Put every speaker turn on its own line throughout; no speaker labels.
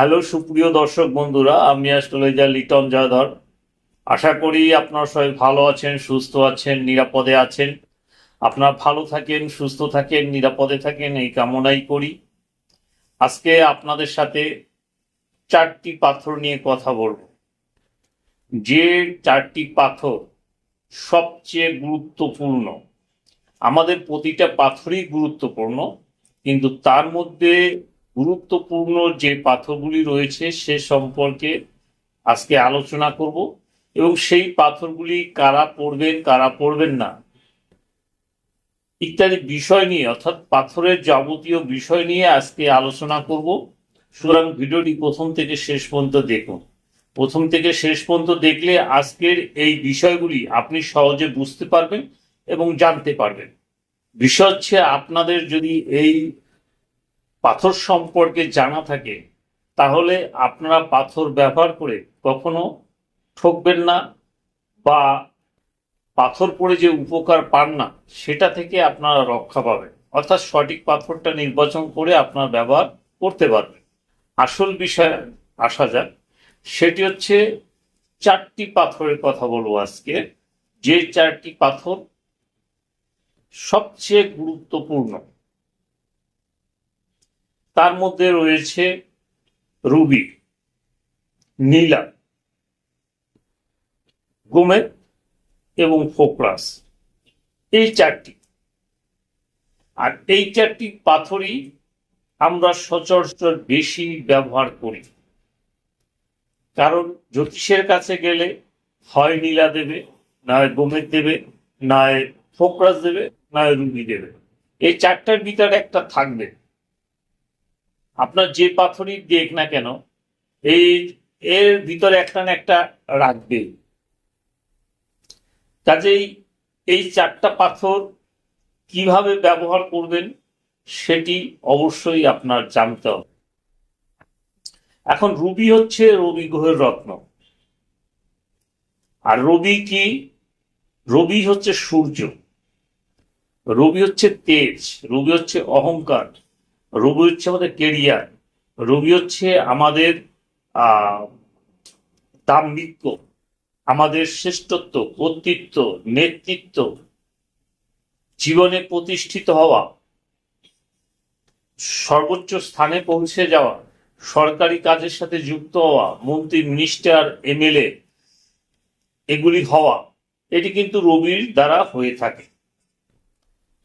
Hello সুপ্রিয় দর্শক বন্ধুরা, আমি অ্যাস্ট্রোলজার লিটন জাধর আশা করি আপনারা সবাই ভালো আছেন, সুস্থ আছেন, নিরাপদে আছেন। আপনারা ভালো থাকেন, সুস্থ থাকেন, নিরাপদে থাকেন, এই কামনাই করি। আজকে আপনাদের সাথে চারটি পাথর নিয়ে কথা বলব। যে চারটি পাথর সবচেয়ে গুরুত্বপূর্ণ, আমাদের প্রতিটা পাথরই গুরুত্বপূর্ণ, কিন্তু তার মধ্যে গুরুত্বপূর্ণ যে পাথরগুলি রয়েছে সে সম্পর্কে আজকে আলোচনা করব এবং সেই পাথরগুলি কারা পড়বেন কারা পড়বেন না ইত্যাদি বিষয় নিয়ে, অর্থাৎ পাথরের যাবতীয় বিষয় নিয়ে আজকে আলোচনা করব। সুতরাং ভিডিওটি প্রথম থেকে শেষ পর্যন্ত দেখুন। প্রথম থেকে শেষ পর্যন্ত দেখলে আজকের এই বিষয়গুলি আপনি সহজে বুঝতে পারবেন এবং জানতে পারবেন। বিষয় হচ্ছে আপনাদের যদি এই পাথর সম্পর্কে জানা থাকে, তাহলে আপনারা পাথর ব্যবহার করে কখনো ঠকবেন না বা পাথর পড়ে যে উপকার পান না, সেটা থেকে আপনারা রক্ষা পাবেন। অর্থাৎ সঠিক পাথরটা নির্বাচন করে আপনারা ব্যবহার করতে পারবেন। আসল বিষয় আসা যাক, সেটি হচ্ছে চারটি পাথরের কথা বলব আজকে। যে চারটি পাথর সবচেয়ে গুরুত্বপূর্ণ তার মধ্যে রয়েছে রুবি, নীলা, গোমেদ এবং ফোকরাস। এই চারটি। আর এই চারটি পাথরই আমরা সচরাচর বেশি ব্যবহার করি। কারণ জ্যোতিষের কাছে গেলে হয় নীলা দেবে নয় গোমেদ দেবে নয় ফোকরাস দেবে নয় রুবি দেবে। এই চারটার ভিতরে একটা থাকবে। আপনার যে পাথরই দেখ না কেন, এই, এর ভিতরে একটা না একটা রাখবে। কাজেই এই চারটা পাথর কীভাবে ব্যবহার করবেন সেটি অবশ্যই আপনার জানতে হবে। এখন রবি হচ্ছে রবি গ্রহের রত্ন। আর রবি কি? রবি হচ্ছে সূর্য। রবি হচ্ছে তেজ। রবি হচ্ছে অহংকার। রবি হচ্ছে আমাদের কেরিয়ার। রবি হচ্ছে আমাদের দাম্ভিক্য, আমাদের শ্রেষ্ঠত্ব, কর্তৃত্ব, নেতৃত্ব, জীবনে প্রতিষ্ঠিত হওয়া, সর্বোচ্চ স্থানে পৌঁছে যাওয়া, সরকারি কাজের সাথে যুক্ত হওয়া, মন্ত্রী, মিনিস্টার এমএলএ এগুলি হওয়া, এটি কিন্তু রবির দ্বারা হয়ে থাকে।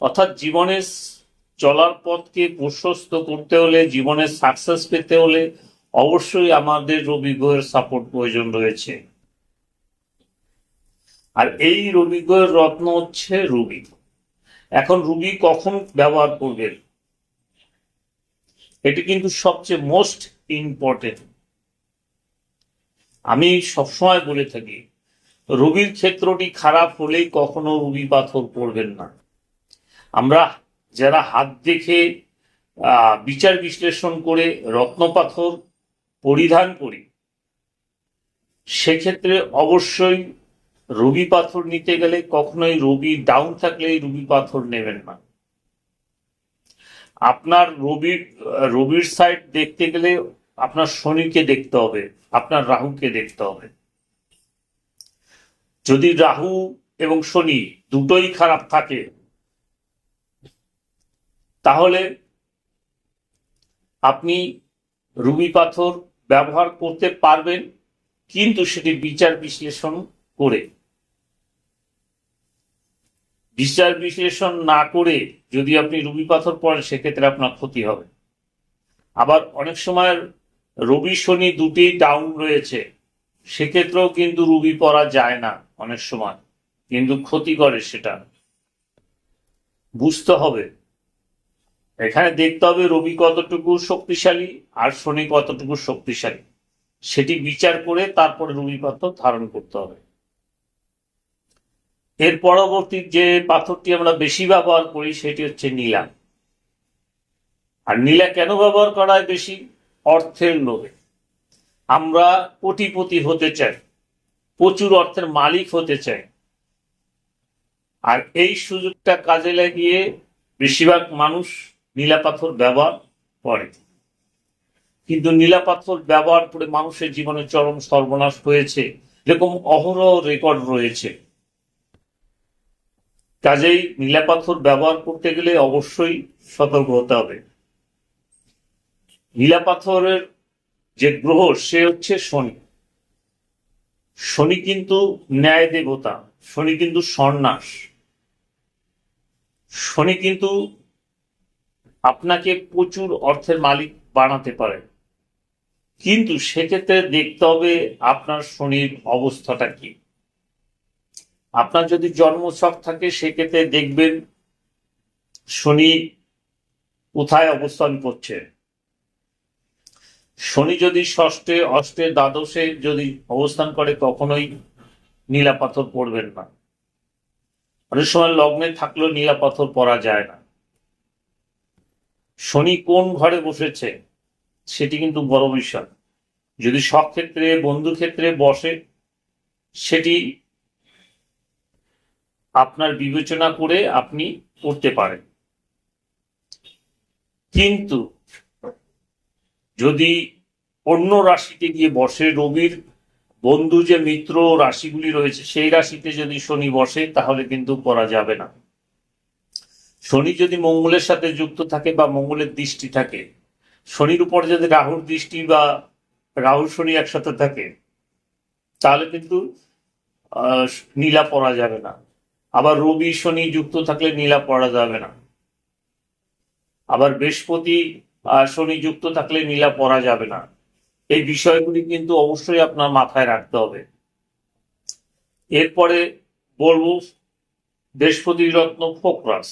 অর্থাৎ জীবনের চলার পথকে প্রশস্ত করতে হলে জীবনে সাকসেস পেতে হলে অবশ্যই আমাদের রবি গ্রহের সাপোর্ট প্রয়োজন রয়েছে। আর এই রবি গ্রহের রত্ন হচ্ছে রুবি। এখন রুবি কখন ব্যবহার করবেন? এটি কিন্তু সবচেয়ে মোস্ট ইম্পর্টেন্ট আমি সবসময় বলে থাকি, রবির ক্ষেত্রটি খারাপ হলেই কখনো রুবি পাথর পড়বেন না। আমরা যারা হাত দেখে বিচার বিশ্লেষণ করে রত্নপাথর পরিধান করি, সেক্ষেত্রে অবশ্যই রবি পাথর নিতে গেলে কখনোই রবি ডাউন থাকলে রবি পাথর নেবেন না। আপনার রবির রবির সাইড দেখতে গেলে আপনার শনিকে দেখতে হবে, আপনার রাহুকে দেখতে হবে। যদি রাহু এবং শনি দুটোই খারাপ থাকে তাহলে আপনি রুবি পাথর ব্যবহার করতে পারবেন, কিন্তু সেটি বিচার বিশ্লেষণ করে। বিচার বিশ্লেষণ না করে যদি আপনি রুবি পাথর পড়েন, সেক্ষেত্রে আপনার ক্ষতি হবে। আবার অনেক সময় রবি শনি দুটি ডাউন রয়েছে, সেক্ষেত্রেও কিন্তু রুবি পরা যায় না অনেক সময়, কিন্তু ক্ষতি করে সেটা। বুঝতে হবে। এখানে দেখতে হবে রবি কতটুকু শক্তিশালী, আর শনি কতটুকু শক্তিশালী। সেটি বিচার করে তারপরে রবি পাথর ধারণ করতে হবে। এর পরবর্তী যে পাথরটি আমরা বেশি ব্যবহার করি, সেটি হচ্ছে নীলা। আর নীলা কেন ব্যবহার করা হয় বেশি? অর্থের লোভে। আমরা কোটিপতি হতে চাই, প্রচুর অর্থের মালিক হতে চাই। আর এই সুযোগটা কাজে লাগিয়ে বেশিরভাগ মানুষ নীলা পাথর ব্যবহার করে। কিন্তু নীলা পাথর ব্যবহার করে মানুষের জীবনে চরম সর্বনাশ হয়েছে। এরকম অহরহ রেকর্ড রয়েছে। কাজেই নীলা পাথর ব্যবহার করতে গেলে অবশ্যই সতর্ক হতে হবে। নীলা পাথরের যে গ্রহ, সে হচ্ছে শনি। শনি কিন্তু ন্যায় দেবতা, শনি কিন্তু সন্ন্যাস। শনি কিন্তু আপনাকে প্রচুর অর্থের মালিক বানাতে পারে। কিন্তু সেক্ষেত্রে দেখতে হবে আপনার শনির অবস্থাটা কি। আপনার যদি জন্মছক থাকে, সেক্ষেত্রে দেখবেন শনি কোথায় অবস্থান করছে। শনি যদি ষষ্ঠে, অষ্টে, দ্বাদশে যদি অবস্থান করে, কখনোই নীলা পাথর পড়বেন না। অনেক সময় লগ্নে থাকলেও নীলা পাথর পরা যায় না। শনি কোন ঘরে বসেছে, সেটি কিন্তু বড় বিষয়। যদি সব ক্ষেত্রে, বন্ধু ক্ষেত্রে বসে, সেটি আপনার বিবেচনা করে আপনি করতে পারেন। কিন্তু যদি অন্য রাশিতে গিয়ে বসে, রবির বন্ধু যে মিত্র রাশিগুলি রয়েছে, সেই রাশিতে যদি শনি বসে, তাহলে কিন্তু করা যাবে না। শনি যদি মঙ্গলের সাথে যুক্ত থাকে বা মঙ্গলের দৃষ্টি থাকে, শনির উপর যদি রাহুর দৃষ্টি বা রাহু শনি একসাথে থাকে, তাহলে কিন্তু নীলা পড়া যাবে না। আবার রবি শনি যুক্ত থাকলে নীলা পড়া যাবে না। আবার বৃহস্পতি শনি যুক্ত থাকলে নীলা পড়া যাবে না। এই বিষয়গুলি কিন্তু অবশ্যই আপনার মাথায় রাখতে হবে। এরপরে বলব বৃহস্পতি রত্ন ফোকরাস।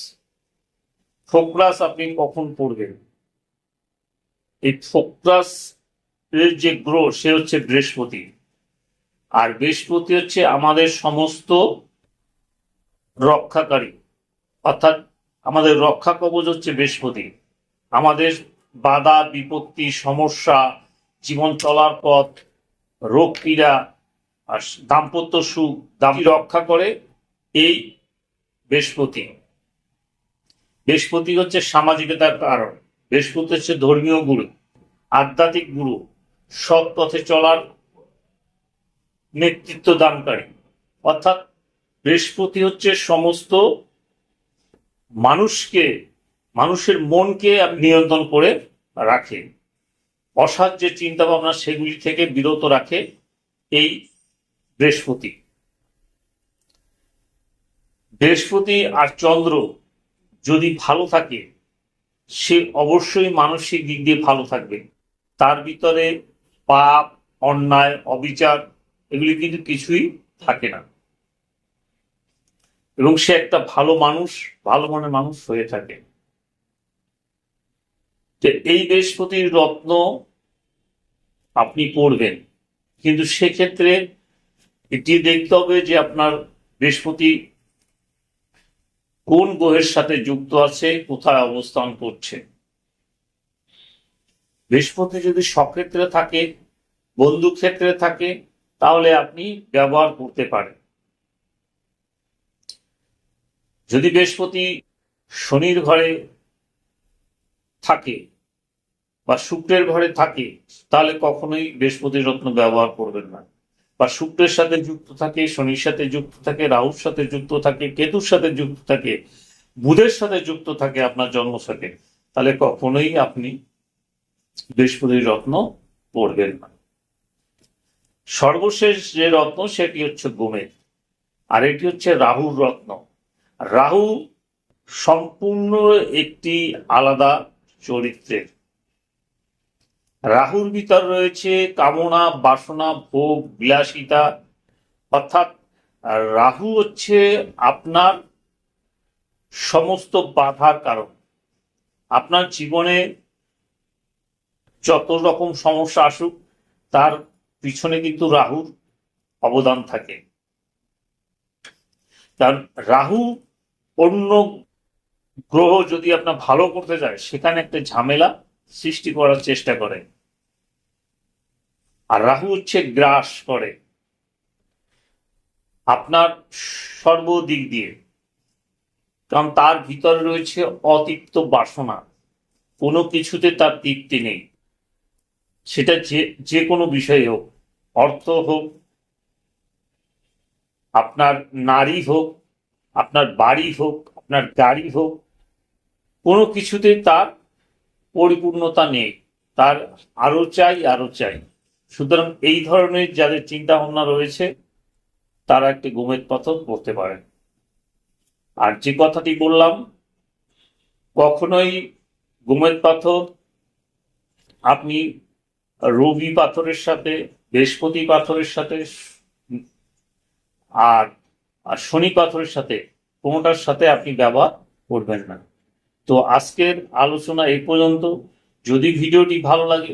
ফোকরাস আপনি কখন পড়বেন? এই ফোকরাস এর যে গ্রহ, সে হচ্ছে বৃহস্পতি। আর বৃহস্পতি হচ্ছে আমাদের সমস্ত রক্ষাকারী। অর্থাৎ আমাদের রক্ষা কবচ হচ্ছে বৃহস্পতি। আমাদের বাধা, বিপত্তি, সমস্যা, জীবন চলার পথ, রোগ পীড়া, আর দাম্পত্য সুখ দাম রক্ষা করে এই বৃহস্পতি। বৃহস্পতি হচ্ছে সামাজিকতার কারণ, বৃহস্পতি হচ্ছে ধর্মীয় গুরু, আধ্যাত্মিক গুরু, সৎ পথে চলার নেতৃত্ব দানকারী। অর্থাৎ বৃহস্পতি হচ্ছে সমস্ত মানুষকে, মানুষের মনকে নিয়ন্ত্রণ করে রাখে। অসৎ যে চিন্তা ভাবনা সেগুলি থেকে বিরত রাখে এই বৃহস্পতি। বৃহস্পতি আর চন্দ্র যদি ভালো থাকে, সে অবশ্যই মানসিক দিক দিয়ে ভালো থাকবে। তার ভিতরে পাপ, অন্যায়, অবিচার, এগুলি কিন্তু কিছুই থাকে না। এবং সে একটা ভালো মানুষ, ভালো মনের মানুষ হয়ে থাকে। তো এই বৃহস্পতির রত্ন আপনি পড়বেন। কিন্তু সেক্ষেত্রে এটি দেখতে হবে যে আপনার বৃহস্পতি কোন গ্রহের সাথে যুক্ত আছে, কোথায় অবস্থান করছে? বৃহস্পতি যদি সক্ষেত্রে থাকে বন্ধু ক্ষেত্রে থাকে, তাহলে আপনি ব্যবহার করতে পারেন। যদি বৃহস্পতি শনির ঘরে থাকে বা শুক্রের ঘরে থাকে, তাহলে কখনোই বৃহস্পতি রত্ন ব্যবহার করবেন না। বা শুক্রের সাথে যুক্ত থাকে, শনির সাথে যুক্ত থাকে, রাহুর সাথে যুক্ত থাকে, কেতুর সাথে যুক্ত থাকে, বুধের সাথে যুক্ত থাকে আপনার জন্মসাথে তাহলে কখনোই আপনি বৃহস্পতির রত্ন পড়বেন না। সর্বশেষ যে রত্ন, সেটি হচ্ছে গোমেদ আর এটি হচ্ছে রাহুর রত্ন। রাহু সম্পূর্ণ একটি আলাদা চরিত্রের। রাহুর ভিতর রয়েছে কামনা, বাসনা, ভোগ, বিলাসিতা। অর্থাৎ রাহু হচ্ছে আপনার সমস্ত বাধার কারণ। আপনার জীবনে যত রকম সমস্যা আসুক, তার পিছনে কিন্তু রাহুর অবদান থাকে। কারণ, রাহু অন্য গ্রহ যদি আপনার ভালো করতে যায় সেখানে একটা ঝামেলা সৃষ্টি করার চেষ্টা করে। আর রাহু হচ্ছে গ্রাস করে। আপনার সর্বদিক দিয়ে, কারণ তার ভিতরে রয়েছে অতিক্ত বাসনা। কোনো কিছুতে তার তৃপ্তি নেই। সেটা যে যে কোনো বিষয় হোক, অর্থ হোক, আপনার নারী হোক, আপনার বাড়ি হোক, আপনার গাড়ি হোক, কোনো কিছুতে তার পরিপূর্ণতা নেই। তার আরও চাই আরও চাই। সুতরাং এই ধরনের যাদের চিন্তা ভাবনা রয়েছে, তারা একটি গোমেদ পাথর পড়তে পারেন। আর যে কথাটি বললাম, কখনোই গোমেদ পাথর, আপনি রবি পাথরের সাথে, বৃহস্পতি পাথরের সাথে, আর আর শনি পাথরের সাথে, কোনোটার সাথে আপনি ব্যবহার করবেন না। তো আজকের আলোচনা এই পর্যন্ত। যদি ভিডিওটি ভালো লাগে